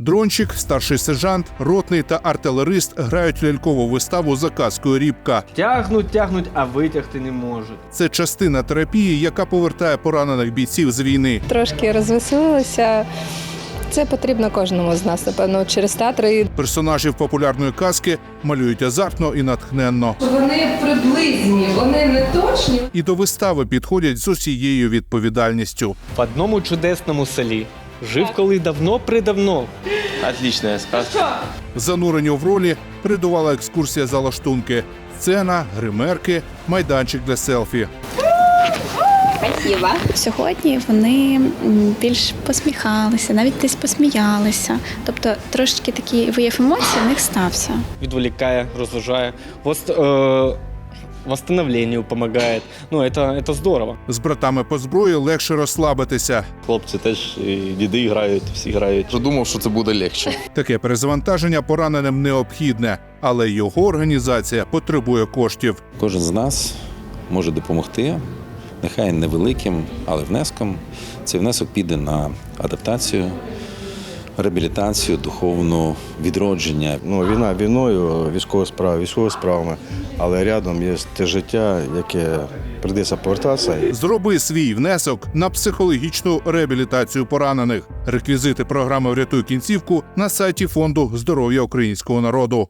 Дрончик, старший сержант, ротний та артилерист грають лялькову виставу за казкою Рібка. Тягнуть, тягнуть, а витягти не можуть. Це частина терапії, яка повертає поранених бійців з війни. Трошки розвеселилися. Це потрібно кожному з нас, напевно, через театри. Персонажів популярної казки малюють азартно і натхненно. Вони приблизні, вони не точні. І до вистави підходять з усією відповідальністю. В одному чудесному селі жив коли давно-придавно. Отличная сказка. Занурені в ролі передувала екскурсія за лаштунки, сцена, гримерки, майданчик для селфі. Сьогодні вони м, більш посміхалися, навіть десь посміялися. Тобто трошечки такий вияв емоцій в них стався. Відволікає, розважає, вост, е, восстановленню допомагає. Ну, это, это здорово. З братами по зброї легше розслабитися. Хлопці теж і діди грають, всі грають. Вже думав, що це буде легше. Таке перезавантаження пораненим необхідне, але його організація потребує коштів. Кожен з нас може допомогти, нехай невеликим, але внеском. Цей внесок піде на адаптацію, реабілітацію, духовну відродження. Ну, війна війною, військова справа військова справами, але рядом є те життя, яке прийдеться повертатися. Зроби свій внесок на психологічну реабілітацію поранених. Реквізити програми Врятуй кінцівку на сайті фонду здоров'я українського народу.